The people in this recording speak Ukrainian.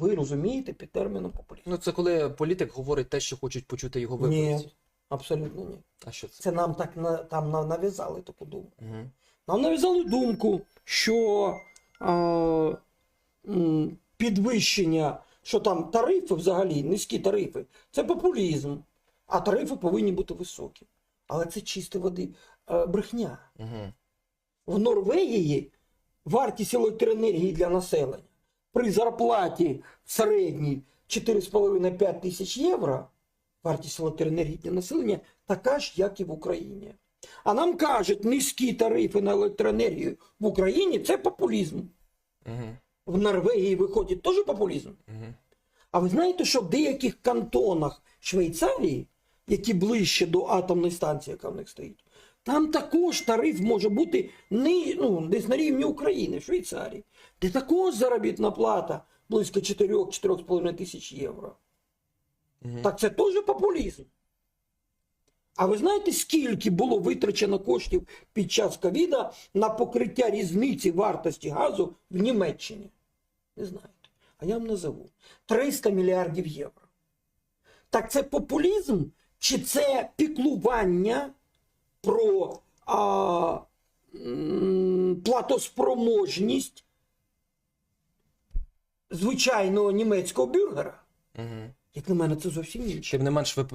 ви розумієте під терміном популізм? Ну, це коли політик говорить те, що хочуть почути його Ні, абсолютно ні. А що це? Це нам так на, там нав'язали таку думку. Угу. Нам нав'язали думку, що м, підвищення, що там тарифи взагалі, низькі тарифи, це популізм, а тарифи повинні бути високі. Але це чисто води е, брехня. Угу. В Норвегії вартість електроенергії для населення при зарплаті в середній 4,5-5 тисяч євро, вартість електроенергії для населення така ж, як і в Україні. А нам кажуть, низькі тарифи на електроенергію в Україні це популізм. Угу. В Норвегії виходить теж популізм. Угу. А ви знаєте, що в деяких кантонах Швейцарії, які ближче до атомної станції, яка в них стоїть, там також тариф може бути не, ну, десь на рівні України, в Швейцарії, де також заробітна плата близько 4-4,5 тисяч євро. Угу. Так це теж популізм. А ви знаєте, скільки було витрачено коштів під час ковіда на покриття різниці вартості газу в Німеччині? Не знаєте. А я вам назову 300 мільярдів євро. Так це популізм чи це піклування про а, платоспроможність звичайного німецького бюргера? Угу. Як на мене, це зовсім інше. Тим не менш, ви е,